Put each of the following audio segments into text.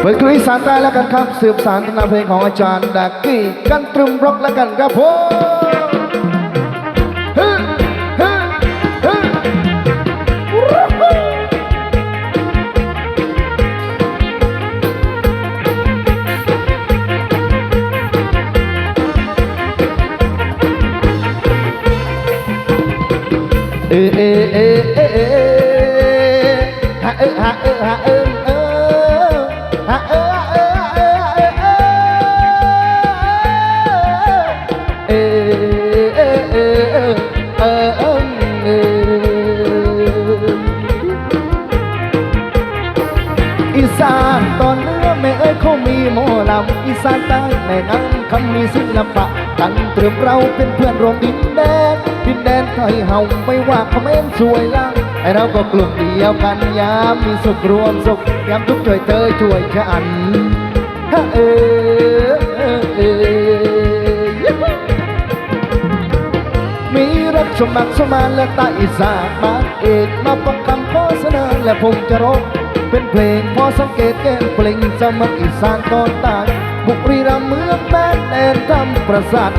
เปิดครุยสารใต้แล้วกันครับ สืบสารตำนานเพลงของอาจารย์ดักกี้กันตรึมร็อกแล้วกันครับผมฮึฮึฮึเอเอเอเอเอฮะเอฮะเอฮะเอำอีสานใต้แม่งามคำมีศิลปะ กันเตรียมเราเป็นเพื่อนร่วมดินแดนดินแดนไทยเฮาไม่ว่าเขมรสวยล่างไอเราก็กลุ่มเดียวกันยามมีสุขรวมสุขยามทุกช่วยเธอช่วยฉันฮะเออเออเออมีรักสมัครสมานและตาอีสานมาเอกมาฟังคำโฆษณาและผมจะร้อง เป็นเพลงพอสังเกตแก้เพลงสมัครอีสานตอนใต้บุรีรัมย์เมืองแบนแอนทำประสาท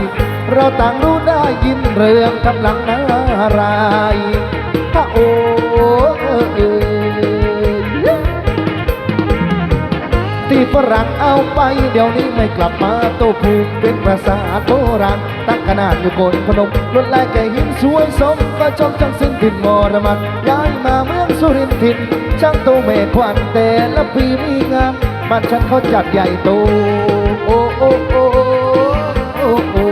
เราต่างรู้ได้ยินเรื่องกำลังนารายฮะโอ้เอที่ฝรั่งเอาไปเดี๋ยวนี้ไม่กลับมาโตผูกเป็นภาษาโบราณตั้งขนาดอยู่โกนพนมลวดลายแก่หินสวยสมก็ชมจังสิ้นถิ่นมรมันย้ายมาเมือ สุรินทร์ถิ่นช่างโตเมฆควันแต่ละปีมีงานบ้านฉันเขาจัดใหญ่โตโอ้โอ้โอ้โอ้โอ้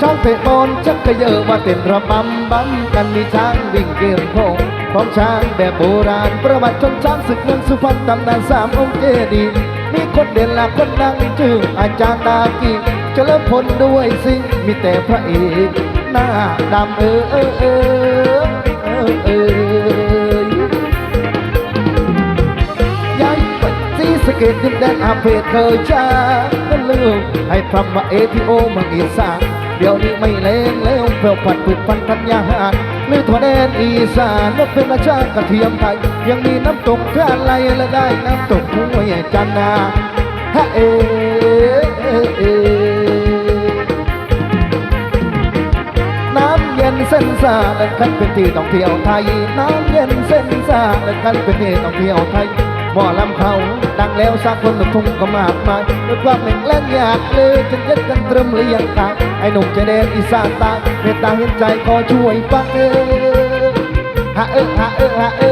ช้างเตะบอลชักกระเยอะมาเต้นระบำบำกันมีช้างวิ่งเกมพงของช้างแบบโบราณประวัติชนช้างศึกเมืองสุพรรณตำนานสามองค์เจดีย์มีคนเด่นหลักคนดังชื่อาจารย์ดากีเจริญพลด้วยสิมีแต่พระเอก หน้าดำเออเออเออเออเออย้ายไปสีสะเกตดินแดนอาเพศเคยจ้าก็ลืมให้พรำว่าเอทีโอเมืองอีสานเดี๋ยวนี้ไม่เลงแล้วเปลวผัดพืชพันธุ์ธัญญาหารหรือทั่วแดนอีสานว่าเป็นอาชาติกระเทียมไทย ยังมีน้ำตกท่าไหลและได้น้ำตกห้วยจันนาฮะเอเอ เย็นส้นสาและคันเป็นที่ท่องเที่ยวไทยน้ำเย็นเส้นสาและคันเป็นที่ท่องเที่ยวไทยหมอลำเขาดังแล้วสักคนหนุ่มทุ่งก็มากมายด้วยความแห่งแรงอยากเลยจนยัดกันเตรึมหรือยังตายไอ้หนุ่มจะเดนอีสานตายเมตตาเห็นใจขอช่วยฟังเออฮะเออฮะเออฮะเออ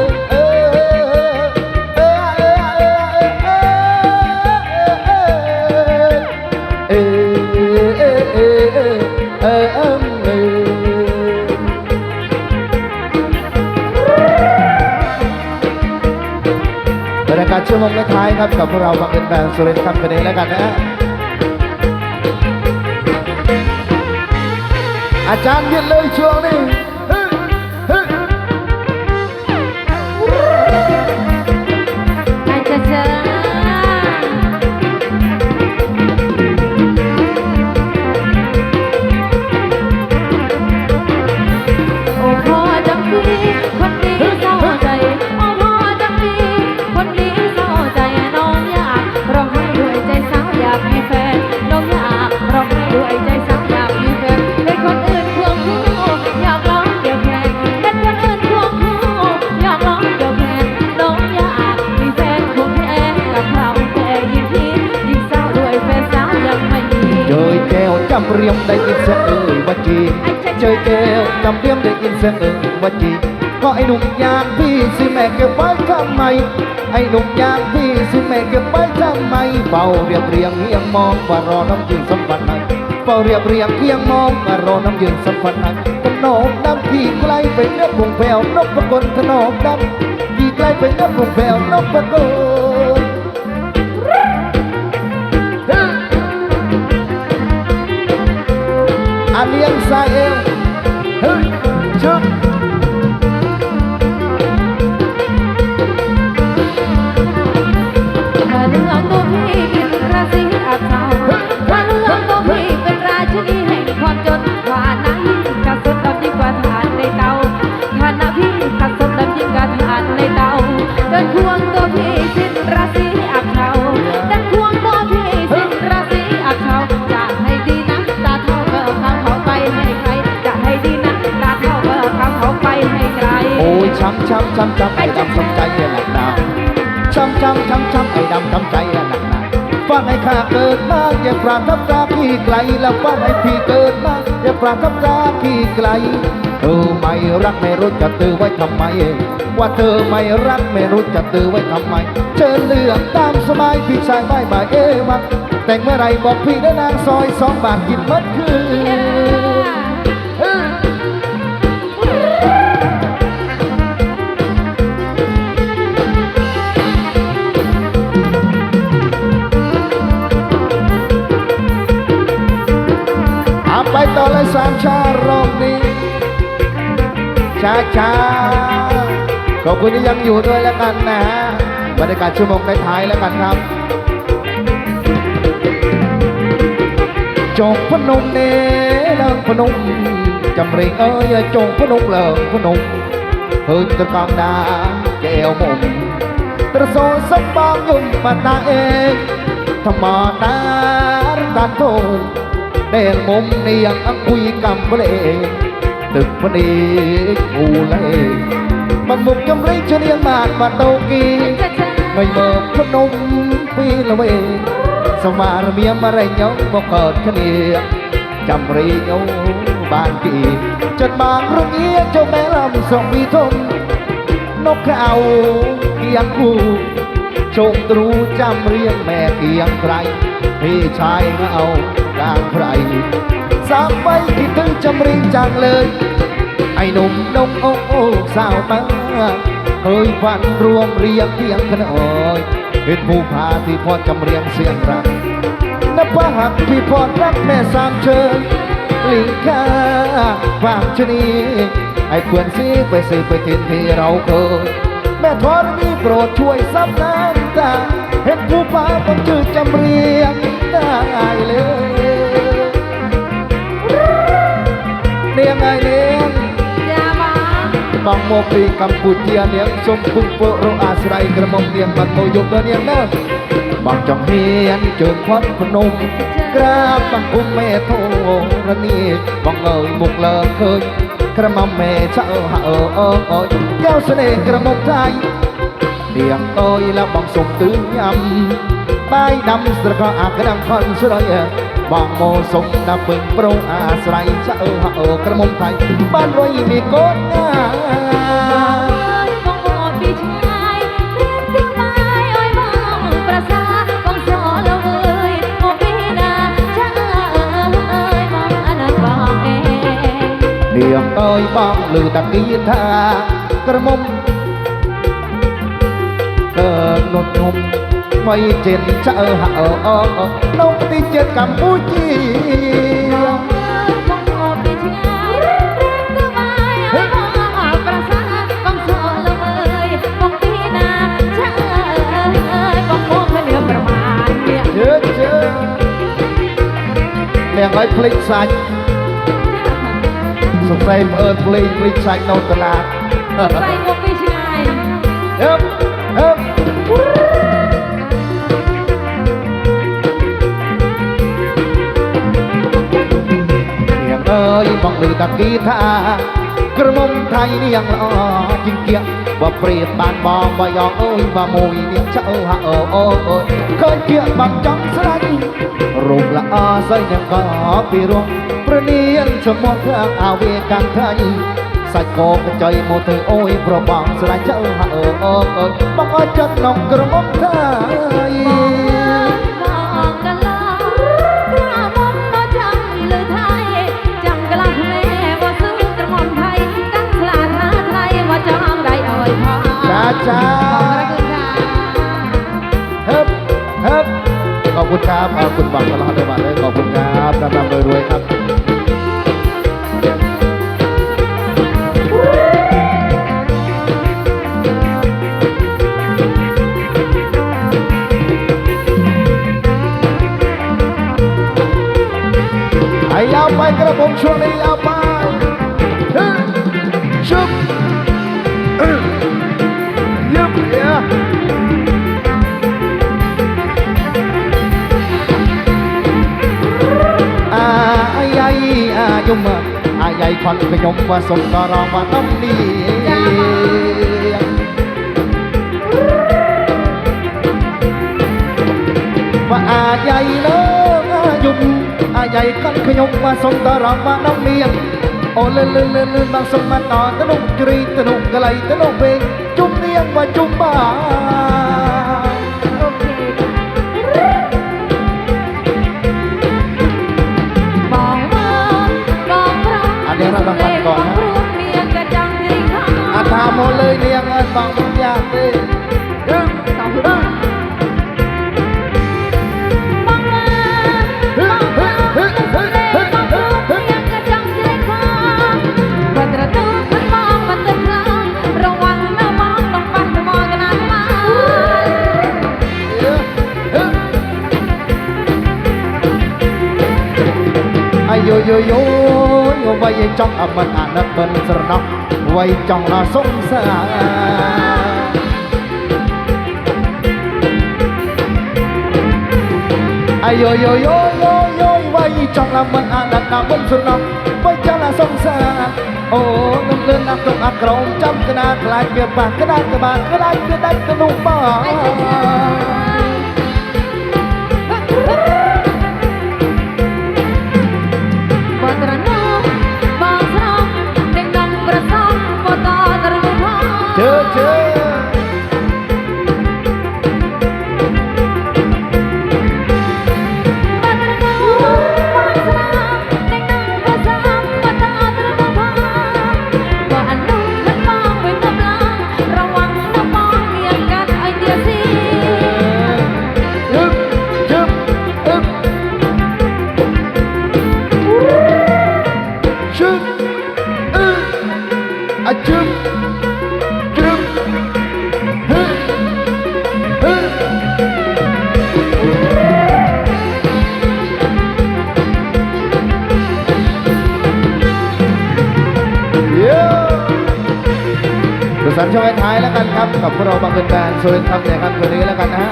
ชั่วโมงท้ายครับกับพวกเราบังเอิญแบนด์สุรินทร์ครับกันเองแล้วกันนะฮะอาจารย์ย็นเลยช่วงนี้ จำเรียมได้ยินเสียงเอ่ยว่าจีเจยแก้วจำเรียมได้ยินเสียงเอ่ยว่าจีก็ไอ้หนุ่มยางพี่สิแม่เก็บไว้ทำไม ไอ้หนุ่มยางพี่สิแม่เก็บไว้ทำไมเฝ้าเรียบเรียงเฮียงมองว่ารอน้ำยืนสัมผัสไหนเฝ้าเรียบเรียงเฮียงมองว่ารอน้ำยืนสัมผัสไหนขนอมน้ำพี่ไกลไปเนื้อพุงแผ่วนกประกนขนอมดำพี่ไกลไปเนื้อพุงแผ่วนกประกน เลี้ยงสายเอวเฮ้ยชึบถ้าเรื่องตัวพี่กินราศีอับเฉาถ้าเรื่องตัวพี่เป็นราชินีแห่งความจนฐานะยิ่งกับสดดำยิ่งกว่าฐานในเตาฐานะพี่กับสดดำยิ่งกว่าฐานในเตาเดินควง ช้ำช้ำช้ำช้ำไอ้ดำช้ำใจหนักหนาช้ำช้ำช้ำช้ำไอ้ดำช้ำใจหนักหนาฟังให้ข้าเกิดมาอย่าปราบทับตาพี่ไกล แล้วฟังให้พี่เกิดมาอย่าปราบทับตาพี่ไกลเธอไม่รักไม่รู้จะตือไว้ทำไม ว่าเธอไม่รักไม่รู้จะตือไว้ทำไมเชิญเลือกตามสบายพี่ชายไม่บาเอวังแต่งเมื่อไรบอกพี่ได้นางซอยสองบาทกินมัดคืน ช้าขอบคุณที่ยังอยู่ด้วยแล้วกันนะฮะบรรยากาศชั่วโมงท้ายๆแล้วกันครับ จงพนมเนเลิงพนมจำเริงเอ้ยจงพนมเลิงพนมเฮินตะกองดาแก้วมมตระโซสมบองยุ่มมาตาเองธรรมาตาตันโทแดงมุมเนียงอังคุยกำเบลตึ ទឹកភ្នែកគូលេងមកមុខចម្រៃជនាងបានបាតោគីមិនមើលភ្នំពីល្វេងសមារមៀមរែងញោមបកកើតគ្នាចម្រៃញោមបានគីចិត្តបានរងាចូលតែលំសក់ពីធំនកក្រៅគៀងគូជោគទ្រូចាំរៀងមែគៀងត្រៃពេលឆាយមកអោ กเขาเกียงคู่ชงจำเรียงแม่เกียงใครพี่ชางาดางใครสามใบที่ถึงจำรีจังเลย ไอ้หนุ่มนงโอ้โอ้สาวมาเคยฝันรวมเรียงเพียงขนอยเห็นผู้พาที่พอจำเรียงเสียงรักนับว่าหักพี่พอรักแม่สามเชิญลิงค่าฝากชนีไอ้เพื่อนซีไปซื้อไปกินที่เราเคยแม่ทอรนีโปรดช่วยซับน้ำตาเห็นผู้พาต้องชื่อจำเรียงได้เลย เรียงไงเรียงอย่ามาบางโมปีกัมพูเชียเนียงสมคุงโปโรอาศัยกระหมอมเนียงบัดโมยกเนียงเนอะบางจังเฮียนเจิงควันพนมกราบบังคุมแม่โทระนีบางเอ่ยมุกเลิกเคยกระหมอมแม่เจ้าหาเออเออเอยเย้าเสน่ห์กระหมอมไทยเดียงเอมใจ នាងអើយលបងសុំទិញញ៉ាំបាយដាំស្រកអាក្រាំខនស្រយបងមកសុំដល់ពេញប្រុងអាស្រ័យចាអើអើក្រមុំថៃបានរយមានកូនណានាងអើយបងលឺតាគីថាក្រមុំ នោះជុំថ្មីចិត្តចើហៅអងនោះទីចិត្តកម្ពុជាលៀងឲ្យភ្លេចសាច់សង្ស័យមើលភ្លេចភ្លេចសាច់នៅតឡាតសង្ស័យមកពី នៅតាគីថាក្រមុំថៃនាងល្អជាងគៀកបើព្រៀបបានបងបើយ៉ងអើយបើមួយនាងចៅហាអូអូអូឃើញគៀកបានចង់ស្រេចរូបល្អស្អីនឹងក៏ពីរងប្រនាងឈ្មោះខាងអាវេកាន់ថៃសាច់កកចៃមកទៅអូយប្របងស្រេចចៅហាអូអូអូបងអើយចិត្តក្នុងក្រមុំថា จ้าจ้าขอบพระคุณค่ะเฮิบเฮิบขอบคุณครับขอบคุณบังตลอดเลยบังเลยขอบคุณครับร่ำร่ำรวยๆครับไอ้ยาวไปกระผมช่วงนี้ยาวไป យាយខត់ខ្ញុំបើសុំតរងបានដំលីបើអាយាយលោកអាយុអាយាយខត់ខ្ញុំបើសុំតរងបានដំលីអូលលលលមកសុំមកតទៅនោះគ្រីទៅនោះកលៃទៅនោះពេកជុំនាងមកជុំបាន นบางพันก่อนนะอาทามเลยเลี้ยงเงินบางบุญยางเลยเริ่มต่อเริ่มโยโยโย យើងចង់អមិនអាណិតមិនស្រណោះវ័យចង់ដល់សុខសាអាយយយយយយវ័យចង់ដល់មិនអាណិតដល់មិនស្រណោះវ័យចង់ដល់សុខសាអូនឹងលឿនដល់ទុកអាក្រមចាំកណាខ្លាចវាប៉ះកណាក្បាលខ្លាចវាដាច់ទៅនោះបង à chụp chụp hư hư เย้ดูสันช่องท้ายแล้วกันครับ กับพวกเราบางเป็นแบนโซลิดครับเนี่ยครับคืนนี้แล้วกันนะฮะ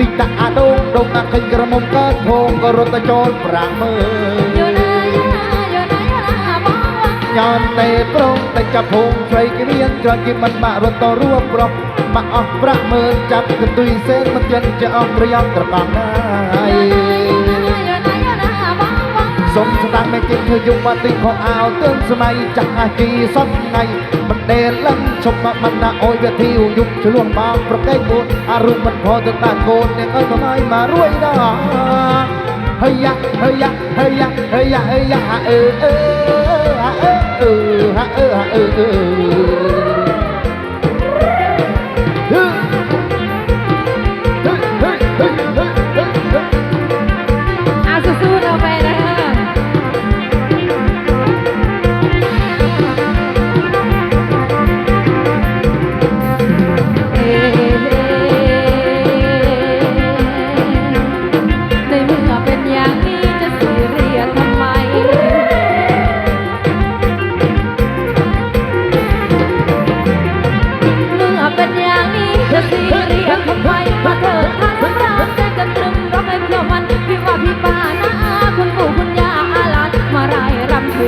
ទីដាក់អាដងដងដាក់ឃើញក្រមុំកើតភងក៏រត់ទៅចូលប្រាំងមើលយោណាយោណាយោណាយោណាបងញ៉ាំតែប្រងតែចាប់ភងស្រីគ្មានក្រគេមិនបាក់រត់ទៅរួបប្រុសបាក់អស់ប្រាក់មើលចាប់កន្ទុយសេនមិនចិនចាអស់ប្រយោគត្រកងណាសុំស្ដាប់មេគេធ្វើយុវតីខោអាវទើមសម័យចាស់អាជីសុតថ្ងៃ ដែលលឹងឈប់មកមិនណាអុយវាធីវយុគឆ្លួងមកប្រកែកគូនអារុមិនផទៅតាកូននាងអើយមកឲ្យមករួយដល់ហើយយ៉ាហើយយ៉ាហើយយ៉ាហើយយ៉ាហើយយ៉ាអើអើអើអើអើអើ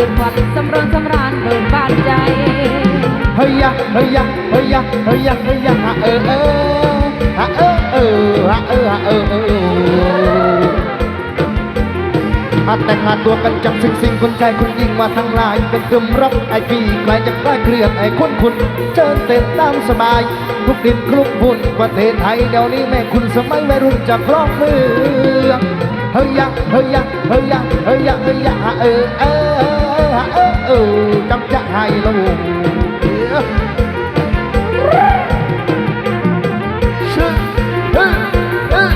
ลืมความเสำรองสำราญเบิกบานใจเฮ้ยยะเฮ้ยยะเฮ้ยยะเฮ้ยยะเฮ้ยยะฮะเออเออฮะเออเออฮะเออฮะเออเออมาแต่งหาตัวกันจังสิ่งสิ่งคนใจคนยิ่งมาทั้งหลายเป็นกลุ่มรับไอพี่ใครจะได้เครื่องไอคนคุณเชิญเต็มตามสบายทุกดินคลุกบุญประเทศไทยเดี๋ยวนี้แม่คุณสมัยวัยรุ่นจะครอบเมืองเฮ้ยยะเฮ้ยยะเฮ้ยยะเฮ้ยยะเฮ้ยยะเออเออ ฮะเออเออจำจะให้ละวงชื่อเฮ้ยเฮ้ย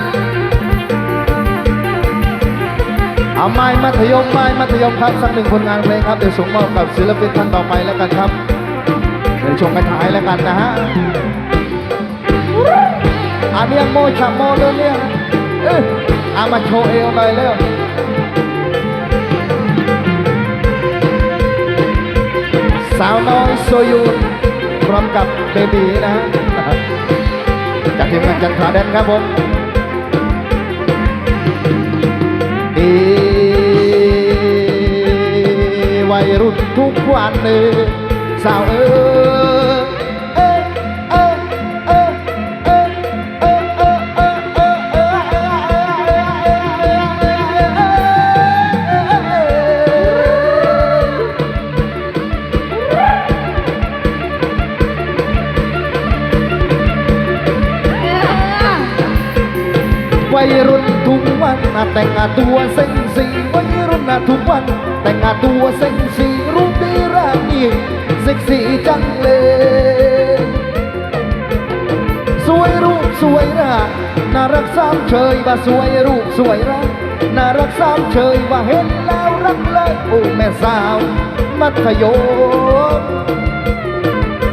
เอาไม้มัธยมไม้มัธยมครับสักหนึ่งผลงานเพลงครับเดี๋ยวส่งมอบกับศิลปินท่านต่อไปแล้วกันครับเดี๋ยวชมกันท้ายแล้วกันนะฮะอันนี้ยังโมฉับโมเลยเนี่ยเอ้ยเอามาโชว์เอวหน่อยเร็ว สาวน้อยโซยูนพร้อมกับเบบีนะฮะจากทีมงานจันทราแดนครับผมดีวัยรุ่นทุกวันเลยสาวเอ๋ แต่งตัวเซ็งสีวัยรุ่นน่ะทุกวัน แต่งตัวเซ็งสีรูปดีร่างดีเซ็กซี่จังเลย สวยรูปสวยร่างน่ารักสามเชยว่าสวยรูปสวยร่างน่ารักสามเชยว่าเห็นแล้วรักเลยโอ้แม่สาว มัธยม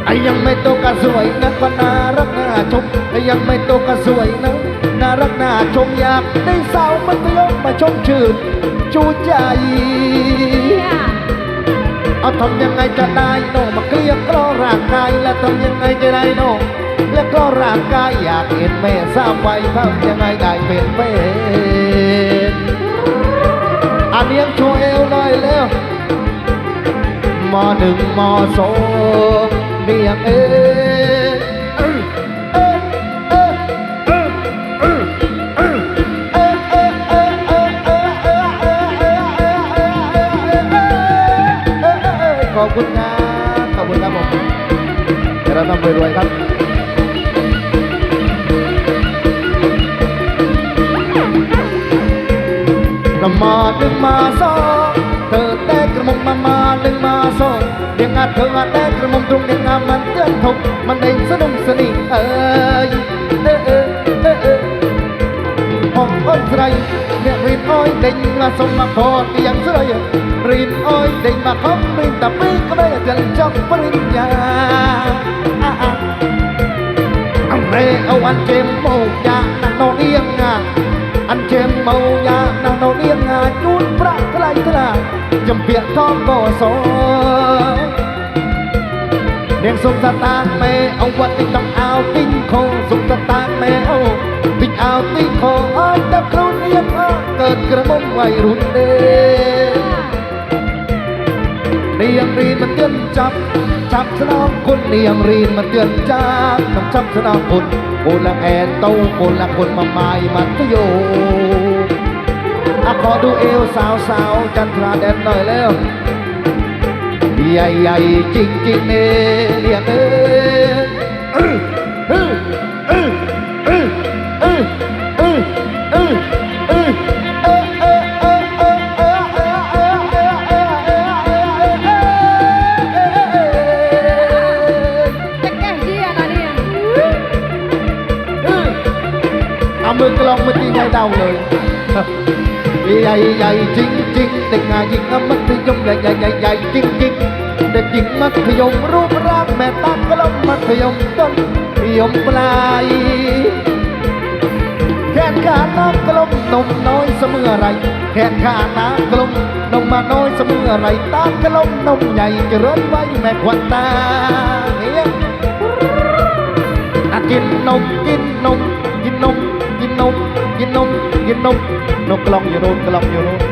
ไอ้ยังไม่โตก็สวยนักว่าน่ารักน่าชมไอ้ยังไม่โตก็สวยนะ น่ารักน่าชมอยากได้สาวมัธยมมาชมชื่นจูใจ เอาทำยังไงจะได้โนมาเกลี้ยกล่อร่างกายและทำยังไงจะได้โนและกล่อร่างกายอยากเห็นแม่สาวไปทำยังไงได้เป็นเป็นอันเลี้ยงโชว์เอวหน่อยเร็วมหนึ่งมสองเรียงเอเอ้ยขอบคุณครับ ขอบคุณครับผมเดี๋ยวเราต้องรวยๆครับละมาหนึ่งมาสองเธอแต่กระมุงมามาหนึ่งมาสองเดียงอาเธอแต่กระมุงตรงเดียงอามันเตือนทกมันเองสนุกสนิทเอ้ยเออเออเออเออห้องอ้นใส่เนี่ยรีนอ้อยเด้งมาส่งมาพอดย่างเสยรีนอ้ រៀនអើយដេញមកហុករៀនតែពេលក្ដីតែចង់បរិញ្ញាអរេអូអានជេមមកយ៉ាណាណូនៀងណាអានជេមមកយ៉ាណាណូនៀងណាជូនប្រាក់ថ្លៃថ្លាចំពាក់ថងកសនាងសុំតាតាមេអង្វត្តទីតំអោទីងខោសុំតាតាមេអូទីអោទីងខោអើយតើខ្លួននាងអើកើតក្រមុំវ័យរុនទេ เรียงรีนมันเตือนจับ จับสนองคนเนียงรีนมันเตือนจับน้ำจับสนองคนคนละแอนเต้าคนละคนมาไม้มันจะโยอะขอดูเอวสาวสาวจันทราแดนหน่อยแล้วใหญ่ใหญ่จริงจริงเนี่ย เด็กงานหญิงมัธยมใหญ่ใหญ่ใหญ่ใหญ่จริงจริงเด็กหญิงมัธยมรูปร่างแม่ตากลมมัธยมต้นยมปลายแขนขาน้องกลมนมน้อยเสมอไรแขนขาน้ากลมนมมาน้อยเสมอไรตากลมนมใหญ่จะเริญไว้แม่ควันตาเนี่ยกินนมกินนมกินนมกินนมกินนมกินนมนกกลองอยู่โน่นกลองอยู่โน่น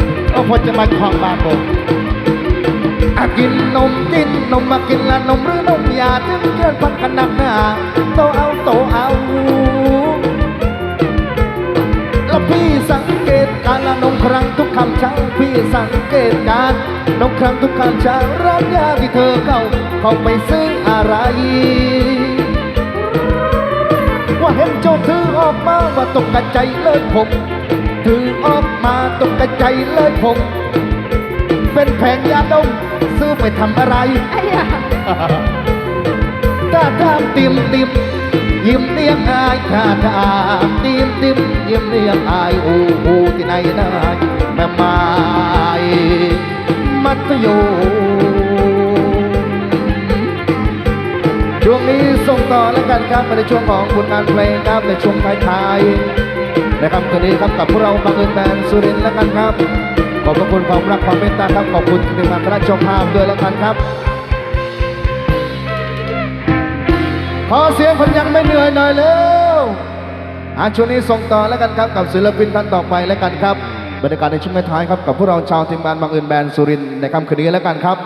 โอ้พอจะมาความบาโบอะกินนมกินนมมากินละนมหรือนมยาถึงเกินพันกันหนักหนาโตเอาโตเอาแล้วพี่สังเกตการละนงครั้งทุกคำเช้าพี่สังเกตการนงครั้งทุกคำเช้าร้านยาที่เธอเข้าเขาไปซื้ออะไรว่าเห็นโจถือออกมาว่าตกกระใจเลยผม ถือออกมาตกใจเลยผม เป็นแผงยาดมซื้อไปทำอะไรไอ้ยาถ้าทำติมติมยิ้มเลี้ยงอายถ้าทำติมติมยิ้มเลี้ยงอายโอ้โหที่ไหนได้แม่ไม้มัธยมช่วงนี้ส่งต่อแล้วกันครับในช่วงของผลงานเพลงครับในช่วงท้ายๆ นะครับคืนนี้ครับกับพวกเราบังเอิญแบนสุรินทร์แล้วกันครับ ขอบพระคุณความรักความเมตตาครับขอบคุณที่มานคณะเจ้าภาพด้วยแล้วกันครับ ขอเสียงคนยังไม่เหนื่อยหน่อยเร็วอาช่วงนี้ส่งต่อแล้วกันครับกับศิลปินท่านต่อไปแล้วกันครับบรรยากาศในช่วงท้ายครับกับพวกเราชาวทีมงานบางเอิญแบรนด์สุรินในค่ำคืนนี้แล้วกันครับ